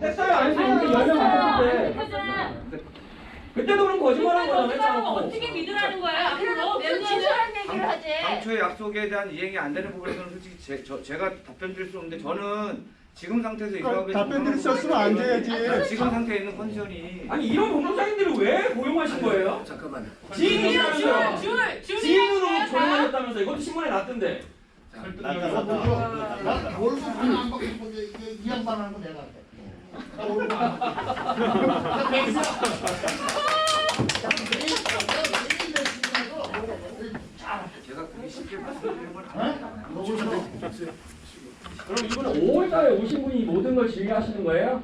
했어요 안 했어요 우리 열명 때 그거잖아. 그때도 그럼 거짓말한 그러니까 거잖아요 거짓말하면 짜놓고. 어떻게 믿으라는 거야? 앞으로 진솔한 얘기를 하지? 당초의 약속에 대한 이행이 안 되는 부분에서는 솔직히 제, 저, 제가 답변 드릴 수 없는데 저는 지금 상태에서 이 사업에 답변 드릴 수 없으면 안 돼야지. 지금 상태에 있는 컨디션이 아니 이런 본부장님들을 왜 고용하신 거예요? 잠깐만요. 지인이 줄, 줄, 줄. 지인으로 고용하셨다면서 이것도 신문에 났던데 월급 하나 안 받고 싶은데 이게 이 양반 하는 거 내가 할게. 제가 쉽게 말씀드리는. 그럼 이분은 5월달에 오신 분이 모든 걸 질의하시는 거예요?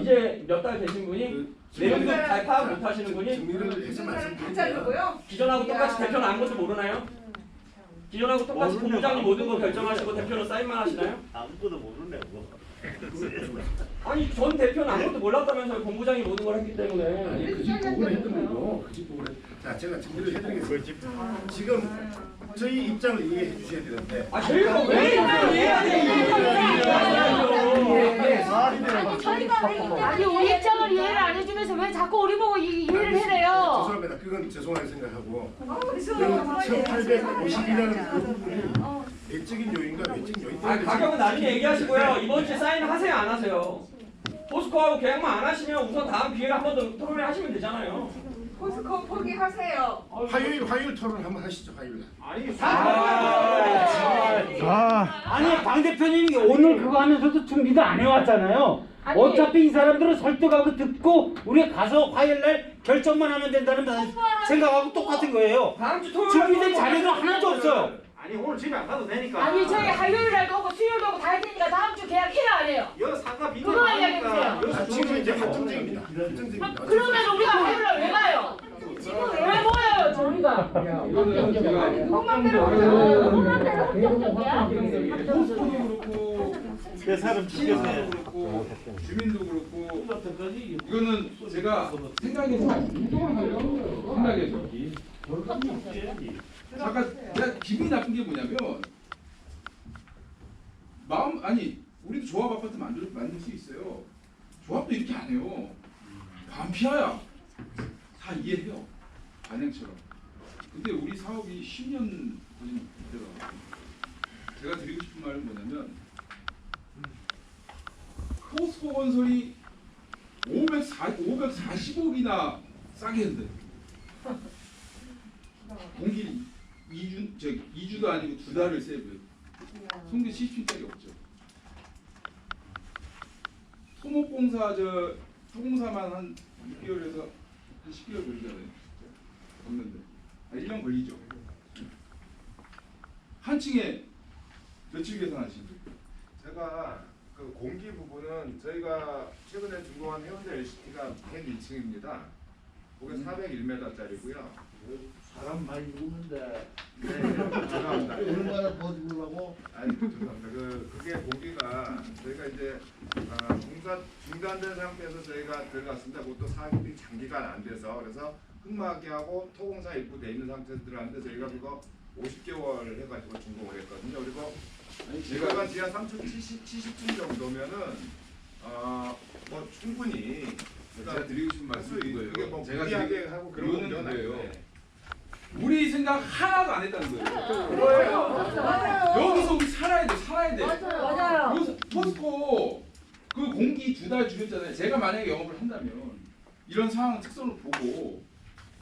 이제 몇 달 되신 분이 내용도 잘 파악 못 하시는 분이 해서 말씀드릴게요. 기존하고 똑같이 대표는 아무것도 모르나요? 기존하고 똑같이 본부장이 모든 거 결정하시고 대표는 사인만 하시나요? 아무것도 모르네 뭐. 아니 전 대표는 아무것도 몰랐다면서요 본부장이 모든 걸 했기 때문에 그집 보고를 했던 거고 그집 보고를 자 제가 정리를 해드리겠습니다. 지금 저희 입장을 이해해 주셔야 되는데 아 저희가 왜 이해해야 아니 저희가 아니 우리 입장을 이해를 안 해주면서 왜 자꾸 우리 보고 이- 이해를 해래요? 죄송합니다. 그건 죄송하게 생각하고 그 1852라는 그 부분이 외적인 요인과 외적 요인 아 가격은 나중에 얘기하시고요 이번 주에 사인 하세요 안 하세요? 포스코하고 계약만 안 하시면 우선 다음 기회에 한번 더 토론을 하시면 되잖아요 포스코 포기하세요. 화요일 화요일 토론 한번 하시죠 화요일 날. 아, 아니 당 대표님이 오늘 그거 하면서도 준비도 안 해왔잖아요. 아니. 어차피 이 사람들은 설득하고 듣고 우리 가서 화요일 날 결정만 하면 된다는 생각하고 똑같은 거예요. 다음 주 토요일 준비된 자료도 하나도 없어요. 아니 오늘 집에 안 가도 되니까. 아니 저희 화요일 날도 오고 수요일도 오고 다 할 테니까 다음 주 계약 해라 안 해요? 여기 사과 비교 그거만 이야기해주세요. 아, 지금 이제 한정적입니다. 한정적입니다. 그러면 우리가 화요일 날왜 가요? 왜 모여요 저희가? 이거는 제가 누구 맘대로 가요? 누구 맘대로 내 사람 시민도 그렇고 주민도 그렇고 이거는 제가 생각해서 운동을 하려고 생각해서 잠깐 제가 기분이 나쁜 게 뭐냐면 마음 아니 우리도 조합 아파트 만들 만들 수 있어요. 조합도 이렇게 안 해요. 반피하야. 다 이해해요. 안행처럼. 근데 우리 사업이 10년 걸린 데가 제가 드리고 싶은 말은 뭐냐면 포스코 건설이 540, 540억이나 싸게 했는데. 공기 2주, 저 2주도 아니고 두 달을 세이브해 송계 70층짜리 없죠. 토목공사 저 토공사만 한 6개월에서 한 10개월 걸리잖아요. 없는데. 아, 1년 걸리죠. 한 층에 며칠 계산하시죠? 제가 그 공기 부분은 저희가 최근에 준공한 해운대 LCT가 101층입니다. 그게 401m짜리고요. 사람 많이 죽는데 죄송합니다. 얼마나 더 죽으려고? 아니 죄송합니다. 그 그게 공기가 저희가 이제 아, 공사 중단된 상태에서 저희가 들어갔습니다. 그것도 사업이 장기간 안 돼서 그래서 흙막이하고 토공사 입구 돼 있는 상태에서 들어갔는데 저희가 그거 50개월 해가지고 준공을 했거든요. 그리고 제가 지하 3,070 70층 정도면은 어 뭐 충분히 제가 드리고 싶은 말씀이 그게 이거예요 뭐 제가 무리하게 지금 하고 그런 문제는 그거예요 아닌데. 우리 생각 하나도 안 했다는 거예요 맞아요. 여기서 우리 살아야 돼 살아야 돼 맞아요. 여기서 포스코 그 공기 두달 줄였잖아요. 제가 만약에 영업을 한다면 이런 상황 특성을 보고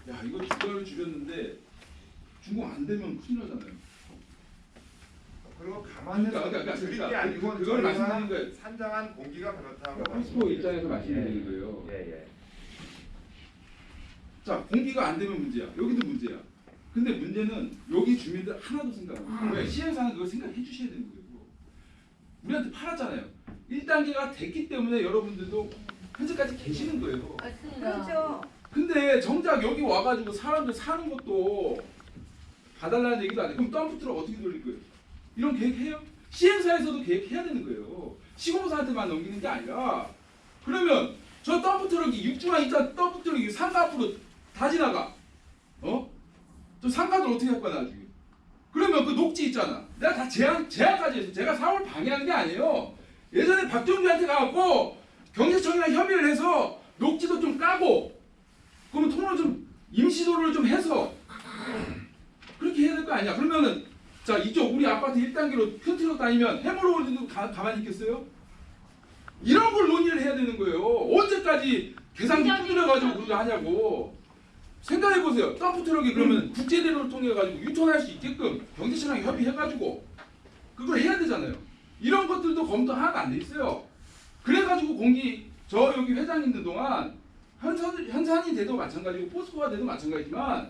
야 이거 두 달을 줄였는데 준공 안 되면 큰일 나잖아요. 그리고 가만히 그러니까, 그러니까, 드릴 게 그러니까 아니고 그걸 저희가 말씀드리는 거예요. 산정한 공기가 그렇다고 포스코 입장에서 말씀드리는 거예요. 예 예. 자 공기가 안 되면 문제야. 여기도 문제야. 근데 문제는 여기 주민들 하나도 생각 안 해요. 왜? 시행사는 그걸 생각해 주셔야 되는 거예요. 우리한테 팔았잖아요. 1단계가 됐기 때문에 여러분들도 현재까지 계시는 거예요. 그렇죠. 근데 정작 여기 와가지고 사람들 사는 것도 봐달라는 얘기도 안 해. 그럼 덤프트럭 어떻게 돌릴 거예요? 이런 계획해요? 시행사에서도 계획해야 되는 거예요. 시공사한테만 넘기는 게 아니라 그러면 저 덤프트럭이 육중한 있잖아 덤프트럭이 상가 앞으로 다 지나가. 어? 저 상가들 어떻게 할 거야 나중에? 그러면 그 녹지 있잖아. 내가 다 제한 제한까지 했어. 제가 사업을 방해한 게 아니에요. 예전에 박정주한테 가갖고 경제청이랑 협의를 해서 녹지도 좀 까고 그러면 통로 좀 임시도를 좀 해서 그렇게 해야 될 거 아니야. 그러면은 자 이쪽 우리 아파트 1단계로 흩트러 다니면 가, 가만히 있겠어요? 이런 걸 논의를 해야 되는 거예요. 언제까지 계산기 두드려가지고 그거 하냐고. 생각해 보세요. 덤프 트럭이 그러면 국제대로를 통해 가지고 유턴할 수 있게끔 경제청랑 협의해가지고 그걸 해야 되잖아요. 이런 것들도 검토 하나도 안 돼 있어요. 그래가지고 공기 저 여기 회장 있는 동안 현산 현산이 돼도 마찬가지고 포스코가 돼도 마찬가지지만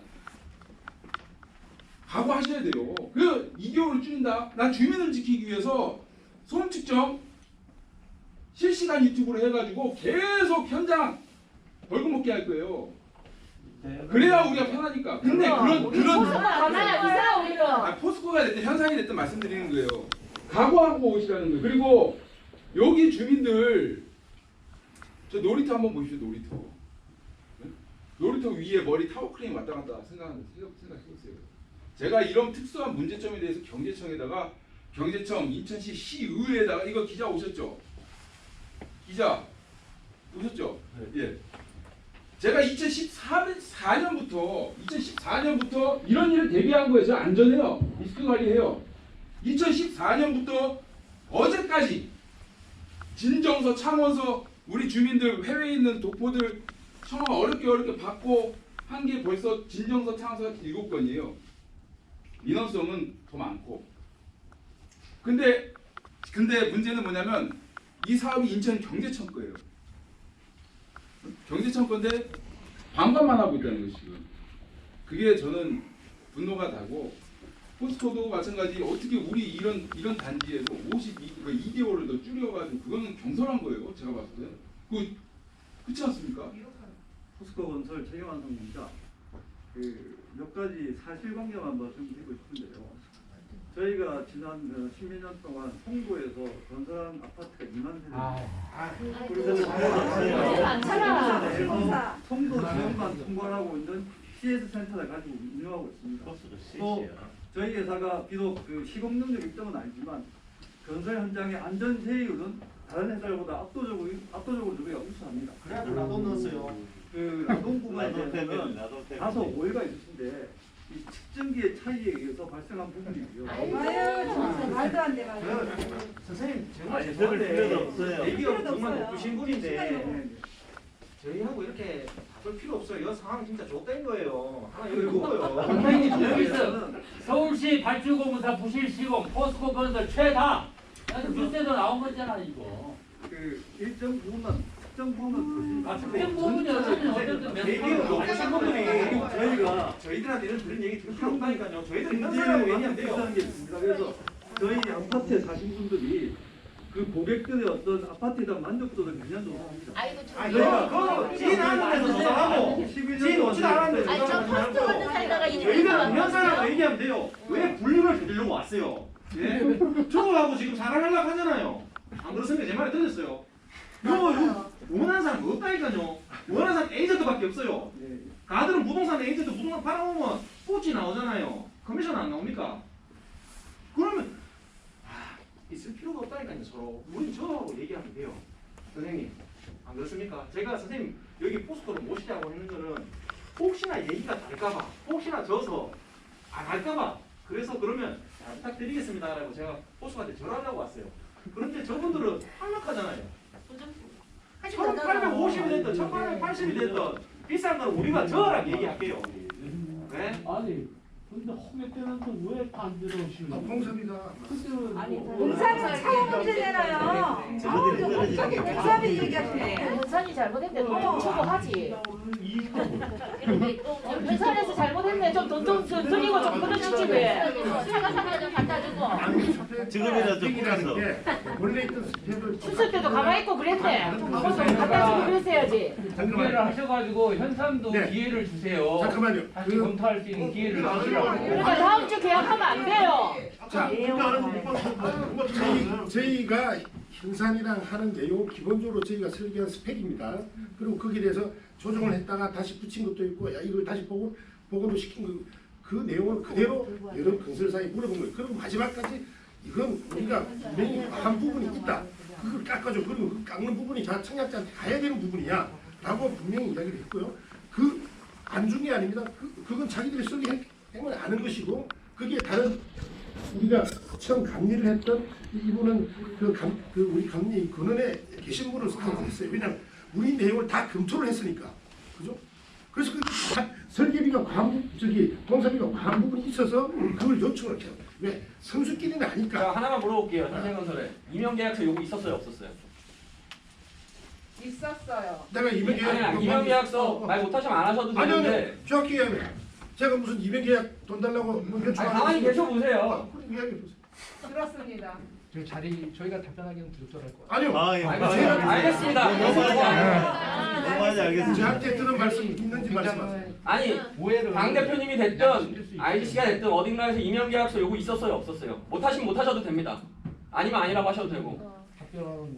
각오하셔야 돼요. 그 2개월을 줄인다. 난 주민을 지키기 위해서 소음 측정 실시간 유튜브로 해가지고 계속 현장 벌금 먹게 할 거예요. 그래야 우리가 편하니까. 근데 그런 그런 가만히 있어요 우리는. 아, 포스코가 됐든 현상이 됐든 말씀드리는 거예요. 각오하고 오시라는 거예요. 그리고 여기 주민들 저 놀이터 한번 보십시오. 놀이터. 네? 놀이터 위에 머리 타워 크레인 왔다 갔다 생각하는 생각 생각해 보세요. 제가 이런 특수한 문제점에 대해서 경제청에다가 경제청 인천시 시의회에다가 이거 기자 오셨죠? 기자 오셨죠? 예. 제가 2014년부터 2014년부터 이런 일을 대비한 거예요. 저 안전해요. 리스크 관리해요. 2014년부터 어제까지 진정서, 창원서 우리 주민들 해외에 있는 독보들 청와 어렵게 어렵게 받고 한 게 벌써 진정서, 창원서가 일곱 건이에요. 민원성은 더 많고. 근데 근데 문제는 뭐냐면 이 사업이 인천 경제청 거예요. 경제청 건데 반반만 하고 있다는 거죠 지금. 그게 저는 분노가 나고 포스코도 마찬가지 어떻게 우리 이런 이런 단지에도 52 그러니까 2개월을 더 줄여가지고 그거는 경솔한 거예요 제가 봤을 때. 그 그렇지 않습니까? 포스코 건설 최경환 성입니다. 그 몇 가지 사실관계만 말씀드리고 싶은데요. 저희가 지난 어, 십몇 년 동안 송도에서 건설한 아파트가 2만 세대. 아, 많잖아. 송도 지역만 통과하고 있는 CS 센터를 가지고 운영하고 있습니다. 또 저희 회사가 비록 그 시공 능력 1등은 아니지만 건설 현장의 안전 제휴는 다른 회사보다 압도적으로 압도적으로 저희가 우수합니다. 그래도 나도 넣었어요. 그 부분에 대해서는 다소 오해가 있으신데 이 측정기의 차이에 의해서 발생한 부분이고요. 말도 안 돼, 말도 안 돼. 선생님 아니, 들을 필요도 없어요. 얘기가 정말 높으신 분인데 시간이 저희하고 이렇게 바꿀 필요 없어요. 이 상황 진짜 좆된 거예요. 하나 여기 그리고 묻어요. 원장님 여기 있어. 저는 서울시 발주공사 부실 시공 포스코 건설 최다. 아니 뉴스에도 나온 거잖아 이거. 그 일정 부분만 특정 부분은 아 특정 부분이 어쨌든 어쨌든 몇 얘기가 프로 높으신 분들이 저희가 저희들한테는 그런 얘기 들을 필요 없다니까요. 저희들은 이런 문제를 사람을 얘기하면 돼요. 게 있습니다. 그래서 저희 아파트에 사신 분들이 그 고객들의 어떤 아파트에 대한 만족도를 굉장히 높습니다. 아이고 저희가 지인 아는 데서 조사하고 11년 지인 오지도 않았는데 아니 저 같은 말고 살다가 이제 저희들은 이런 사람을 얘기하면 돼요. 왜 분류를 저지르려고 왔어요? 예? 저거하고 지금 자랑하려고 하잖아요. 안 그렇습니까? 제 말에 들렸어요. 이거 이거 원하는 사람 없다니까요. 원하는 사람 에이전트밖에 없어요. 예. 가들은 부동산 에이전트 부동산 팔아보면 꽃이 나오잖아요. 커미션 안 나옵니까? 그러면 아, 있을 필요가 없다니까요 서로. 우리 저하고 얘기하면 돼요. 선생님 안 그렇습니까? 제가 선생님 여기 포스터를 모시자고 했는 거는 혹시나 얘기가 다를까봐 혹시나 져서 안 할까봐 그래서 그러면 잘 부탁드리겠습니다라고 제가 포스터한테 절하려고 왔어요. 그런데 저분들은 탈락하잖아요. 1850이 됐든 1880이 됐든 비싼 건 우리가 저랑 얘기할게요. 네? 아니 근데 허게 때는 또왜안 들어오시는 아, 공사비가 공사는 차원 문제잖아요. 갑 자기 공사비 얘기하시네. 공사이 잘못했네. 돈 주고 하지. 회사에서 잘못했네. 좀 돈좀 드리고 좀 끊어주지 왜? 차가 사다 좀 갖다 주고. 지금이라도 좀 풀어서. 원래 있던 스펙을 추석 때도 가만히 있고 그랬네. 그거 좀 갖다 주고 그랬어야지. 공개를 하셔가지고 현상도 네. 기회를 주세요. 잠깐만요. 다시 그- 검토할 수 있는 기회를 주시라고. 그러니까 다음 주 계약하면 안 돼요. 자, 저희, 저희가 현산이랑 하는 내용 기본적으로 저희가 설계한 스펙입니다. 그리고 거기에 대해서 조정을 했다가 다시 붙인 것도 있고, 야 이걸 다시 보고 보고도 시킨 거, 그 내용을 그대로 여러 건설사에 물어본 거예요. 그리고 마지막까지 이건 우리가 분명히 한 부분이 있다. 그걸 깎아줘. 그리고 그 깎는 부분이 자 청약자한테 가야 되는 부분이야. 라고 분명히 이야기를 했고요. 그 안 준 게 아닙니다. 그, 그건 자기들이 쓰기 행- 행을 아는 것이고 그게 다른 우리가 처음 감리를 했던 이분은 그, 감, 그 우리 감리 근원에 계신 분을 선택했어요. 왜냐하면 우리 내용을 다 검토를 했으니까. 그죠? 그래서 그 다- 설계비가 과한 부- 저기 공사비가 과한 부분이 있어서 그걸 요청을 해요. 왜? 선수끼리는 자 아니까. 하나만 물어볼게요. 현생건설에 임용 계약서 요구 있었어요 없었어요? 있었어요. 내가 이명 계약 아니야 임용 계약서 말 못하시면 안 하셔도 아니요, 되는데 아니요. 정확히 얘기하면 제가 무슨 이명 계약 돈 달라고 뭐 아니, 요청하는 가만히 거- 계셔 보세요. 아, 그래, 이야기 해 보세요. 그렇습니다. 저 자리 저희가 답변하기는 부족할 것 아니요. 아, 예. 알겠습니다. 알겠습니다. 너무하지 알겠습니다. 저한테 들은 말씀 있는지 말씀하세요. 아니 오해를 당 대표님이 됐든 IGC가 됐든 어딘가에서 임용 계약서 요구 있었어요 없었어요? 못하시면 못하셔도 됩니다. 아니면 아니라고 하셔도 되고 답변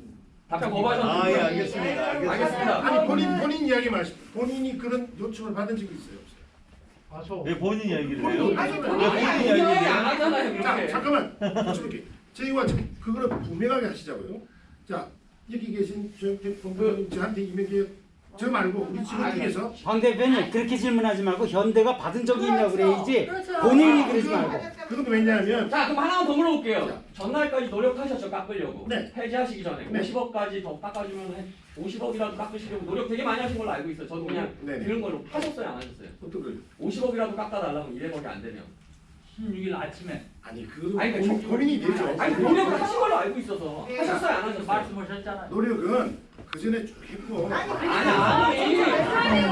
답변 거부하셔도 아, 예, 되고요. 알겠습니다. 알겠습니다. 알겠습니다. 아니 본인 본인 이야기 마시. 본인이 그런 요청을 받은 적이 있어요, 없어요? 아 저 왜 본인 이야기를 해요? 본인 아니, 왜 본인 본인 본인이 이야기를 해요? 안 하잖아요 자, 그렇게. 잠깐만. 지금 그거는 분명하게 하시자고요. 자, 여기 계신 저 본부장님 저한테 이명 계약 저 말고 우리 직원 중에서 황 대표님 그렇게 질문하지 말고 현대가 받은 적이 있냐고 그래야지 그렇죠. 본인이 그러지 말고 그건 왜냐하면 자 그럼 하나만 더 물어볼게요. 전날까지 노력하셨죠 깎으려고. 네. 해지하시기 전에 네. 50억까지 더 깎아주면 한 50억이라도 깎으시려고 노력 되게 많이 하신 걸로 알고 있어요. 저도 그냥 네. 들은 걸로 하셨어요 안 하셨어요? 걸? 50억이라도 깎아달라면 200억이 안 되면. 16일 아침에 아니 그거 아니, 본인, 그 본인이 되죠. 아니 노력을 하신 걸로 알고 있어서 네. 하셨어요 안 하셨어요? 말씀하셨잖아요. 노력은 그 전에 쭉 했고 아니 아니.